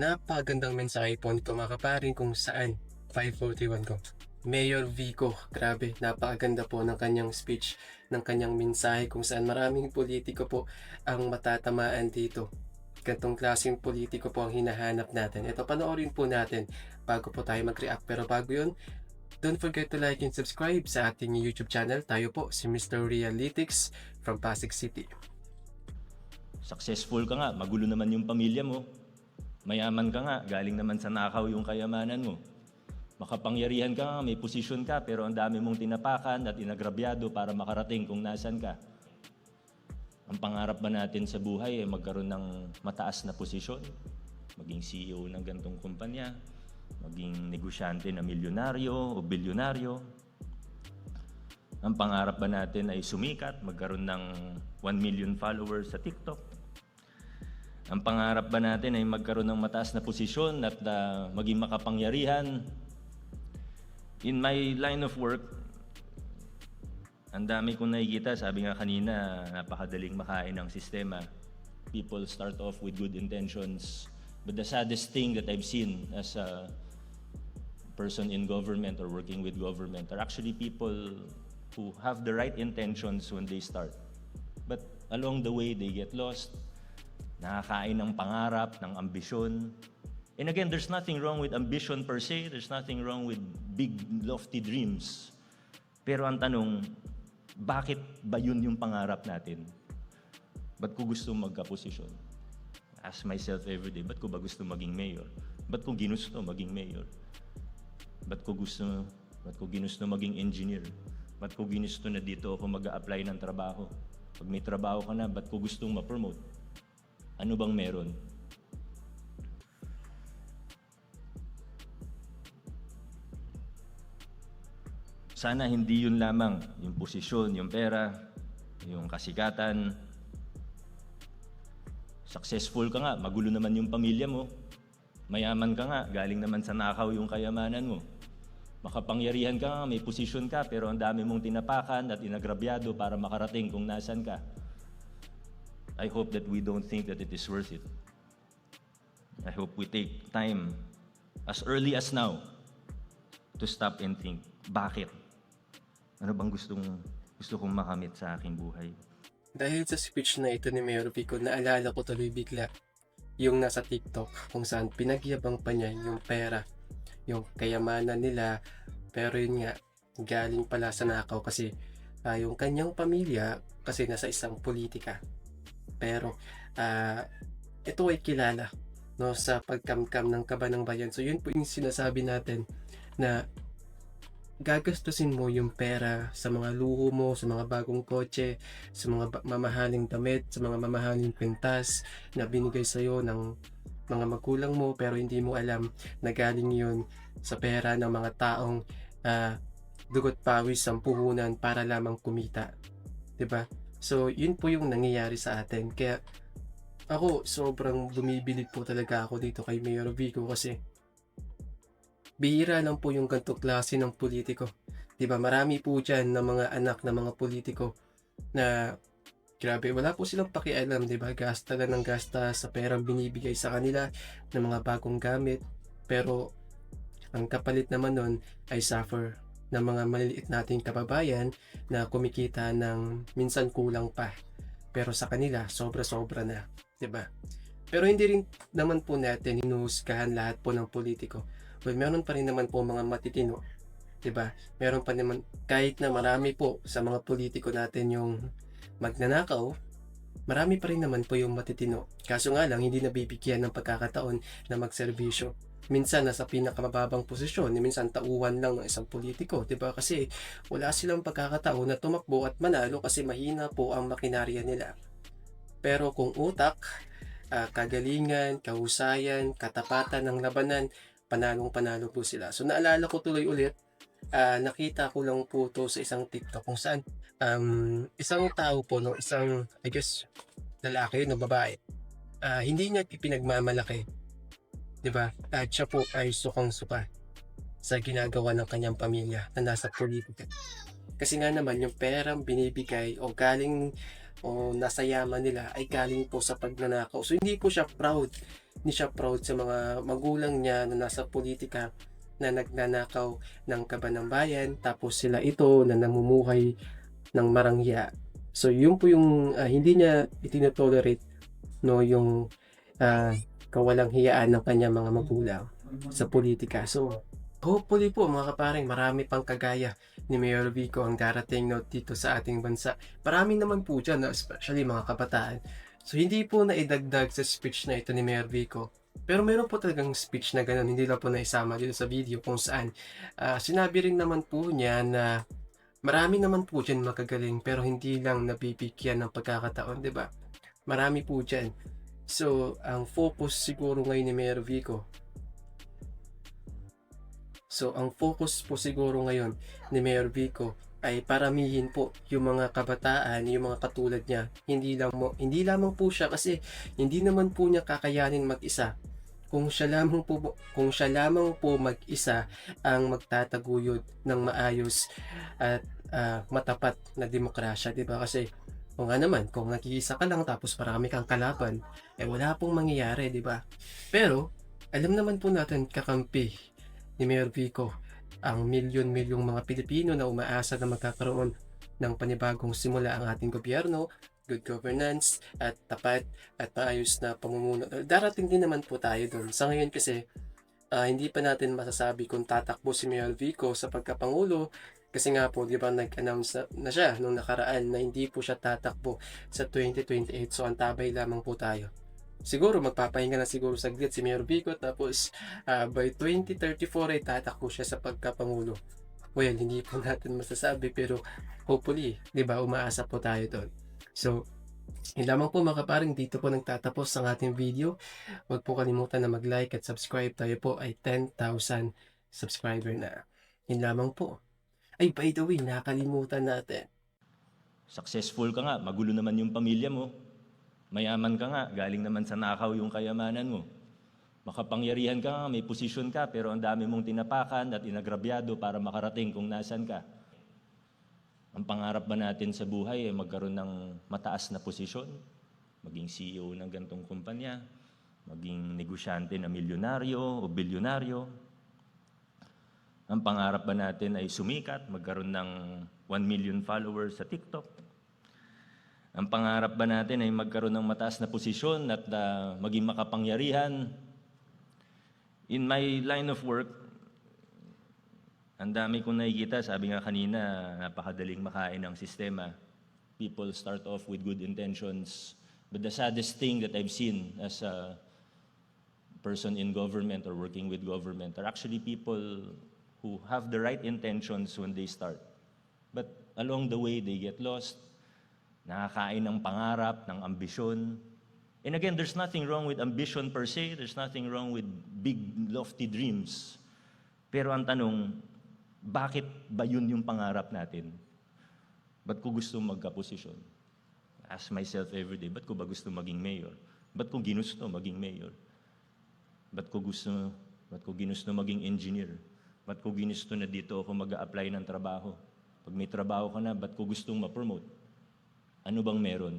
napagandang mensahe po nito mga kaparin kung saan 541 ko. Mayor Vico, grabe, napakaganda po ng kanyang speech, ng kanyang mensahe kung saan maraming politiko po ang matatamaan dito. Gantong klaseng politiko po ang hinahanap natin. Ito, panoorin po natin bago po tayo mag-react. Pero bago yun, don't forget to like and subscribe sa ating YouTube channel. Tayo po, si Mr. Realytics from Pasig City. Successful ka nga, magulo naman yung pamilya mo. Mayaman ka nga, galing naman sa nakaw yung kayamanan mo. Makapangyarihan ka nga, may posisyon ka, pero ang dami mong tinapakan at inagrabyado para makarating kung nasan ka. Ang pangarap ba natin sa buhay ay magkaroon ng mataas na posisyon? Maging CEO ng gantong kumpanya? Maging negosyante na milyonaryo o bilyonaryo? Ang pangarap ba natin ay sumikat, magkaroon ng 1 million followers sa TikTok? Ang pangarap ba natin ay magkaroon ng mataas na posisyon at ah, maging makapangyarihan? In my line of work, ang dami kong nakikita, sabi nga kanina, napakadaling makain ng sistema. People start off with good intentions. But the saddest thing that I've seen as a person in government or working with government are actually people who have the right intentions when they start. But along the way, they get lost, nakakain ng pangarap, ng ambisyon. And again, there's nothing wrong with ambition per se. There's nothing wrong with big, lofty dreams. Pero ang tanong, bakit ba yun yung pangarap natin? Ba't ko gusto magka-posisyon? Ask myself every day, ba't ko ba gusto maging mayor? Ba't ko ginusto maging mayor? Ba't ko gusto, ba't ko ginusto maging engineer? Ba't ko ginusto na dito ako mag apply ng trabaho? Pag may trabaho ka na, ba't ko gustong ma-promote? Ano bang meron? Sana hindi yun lamang, yung posisyon, yung pera, yung kasikatan. Successful ka nga, magulo naman yung pamilya mo. Mayaman ka nga, galing naman sa nakaw yung kayamanan mo. Makapangyarihan ka nga, may posisyon ka, pero ang dami mong tinapakan at inagrabyado para makarating kung nasan ka. I hope that we don't think that it is worth it. I hope we take time as early as now to stop and think, bakit? Ano bang gustong gusto kong makamit sa aking buhay? Dahil sa speech na ito ni Mayor Vico, naalala ko tuloy bigla yung nasa TikTok kung saan pinagyabang pa niya yung pera, yung kayamanan nila. Pero yun nga, galing pala sa nakaw kasi ah, yung kanyang pamilya kasi nasa isang politika. Pero ah, ito ay kilala no sa pagkamkam ng kaba ng bayan. So yun po yung sinasabi natin na gagastusin mo yung pera sa mga luho mo, sa mga bagong kotse, sa mga mamahaling damit, sa mga mamahaling kwintas na binigay sa'yo ng mga magulang mo pero hindi mo alam na galing yun sa pera ng mga taong ah, dugot pawis ang puhunan para lamang kumita. 'Di ba? So, yun po yung nangyayari sa atin. Kaya ako, sobrang bumibilib po talaga ako dito kay Mayor Vico kasi bihira lang po yung ganito klase ng politiko. ba? Marami po diyan na mga anak ng mga politiko na grabe, wala po silang pakialam, ba? Gasta lang ng gasta sa perang binibigay sa kanila ng mga bagong gamit. Pero ang kapalit naman nun ay suffer ng mga maliliit nating kababayan na kumikita ng minsan kulang pa. Pero sa kanila, sobra-sobra na, ba? Pero hindi rin naman po natin hinuhusgahan lahat po ng politiko. Well, meron pa rin naman po mga matitino, ba? Meron pa naman kahit na marami po sa mga politiko natin yung magnanakaw, marami pa rin naman po yung matitino. Kaso nga lang hindi nabibigyan ng pagkakataon na magserbisyo. Minsan nasa pinakamababang posisyon, minsan tauhan lang ng isang politiko, 'di ba? Kasi wala silang pagkakataon na tumakbo at manalo kasi mahina po ang makinarya nila. Pero kung utak, ah, kagalingan, kahusayan, katapatan ng labanan, panalong panalo po sila. So naalala ko tuloy ulit, ah, nakita ko lang po to sa isang TikTok kung saan um, isang tao po, no, isang, I guess, lalaki, no, babae, ah, hindi niya ipinagmamalaki, di ba? At siya po ay sukang-suka sa ginagawa ng kanyang pamilya na nasa politika. Kasi nga naman, yung perang binibigay o galing o nasa yaman nila ay galing po sa pagnanakaw. So hindi po siya proud. Hindi siya proud sa mga magulang niya na nasa politika na nagnanakaw ng kaban ng bayan tapos sila ito na namumuhay ng marangya. So yun po yung ah, hindi niya itinotolerate no yung ah, kawalang hiyaan ng kanya mga magulang sa politika. So hopefully po mga kaparing marami pang kagaya ni Mayor Vico ang darating no, dito sa ating bansa. Marami naman po dyan, no, especially mga kabataan. So hindi po na idagdag sa speech na ito ni Mayor Vico. Pero meron po talagang speech na ganun, hindi lang po naisama dito sa video kung saan ah, sinabi rin naman po niya na marami naman po dyan magagaling pero hindi lang nabibigyan ng pagkakataon, di ba? Marami po dyan. So, ang focus siguro ngayon ni Mayor Vico So, ang focus po siguro ngayon ni Mayor Vico ay paramihin po yung mga kabataan, yung mga katulad niya. Hindi lang mo, hindi lamang po siya kasi hindi naman po niya kakayanin mag-isa. Kung siya lamang po kung siya lamang po mag-isa ang magtataguyod ng maayos at ah, matapat na demokrasya, 'di ba? Kasi kung nga naman, kung nag-iisa ka lang tapos marami kang kalaban, eh wala pong mangyayari, 'di ba? Pero alam naman po natin kakampi ni Mayor Vico ang milyon-milyong mga Pilipino na umaasa na magkakaroon ng panibagong simula ang ating gobyerno, good governance, at tapat at maayos na pamumuno. Darating din naman po tayo doon. Sa ngayon kasi, ah, hindi pa natin masasabi kung tatakbo si Mayor Vico sa pagkapangulo kasi nga po, di ba, nag-announce na, na siya nung nakaraan na hindi po siya tatakbo sa 2028. So, antabay lamang po tayo. Siguro, magpapahinga na siguro saglit si Mayor Vico tapos ah, by 2034 ay tatakbo siya sa pagkapangulo. Well, hindi po natin masasabi pero hopefully, 'di ba, umaasa po tayo doon. So, yun lamang po mga kaparing dito po nagtatapos ang ating video. Huwag po kalimutan na mag-like at subscribe. Tayo po ay 10,000 subscriber na. Yun lamang po. Ay, by the way, nakalimutan natin. Successful ka nga, magulo naman yung pamilya mo. Mayaman ka nga, galing naman sa nakaw yung kayamanan mo. Makapangyarihan ka nga, may posisyon ka, pero ang dami mong tinapakan at inagrabyado para makarating kung nasan ka. Ang pangarap ba natin sa buhay ay magkaroon ng mataas na posisyon? Maging CEO ng gantong kumpanya? Maging negosyante na milyonaryo o bilyonaryo? Ang pangarap ba natin ay sumikat, magkaroon ng 1 million followers sa TikTok? Ang pangarap ba natin ay magkaroon ng mataas na posisyon at ah, maging makapangyarihan? In my line of work, ang dami kong nakikita, sabi nga kanina, napakadaling makain ng sistema. People start off with good intentions. But the saddest thing that I've seen as a person in government or working with government are actually people who have the right intentions when they start. But along the way, they get lost, nakakain ng pangarap, ng ambisyon. And again, there's nothing wrong with ambition per se. There's nothing wrong with big, lofty dreams. Pero ang tanong, bakit ba yun yung pangarap natin? Ba't ko gusto magkaposisyon? Ask myself every day, ba't ko ba gusto maging mayor? Ba't ko ginusto maging mayor? Ba't ko gusto, ba't ko ginusto maging engineer? Ba't ko ginusto na dito ako mag apply ng trabaho? Pag may trabaho ka na, ba't ko gustong ma-promote? Ano bang meron?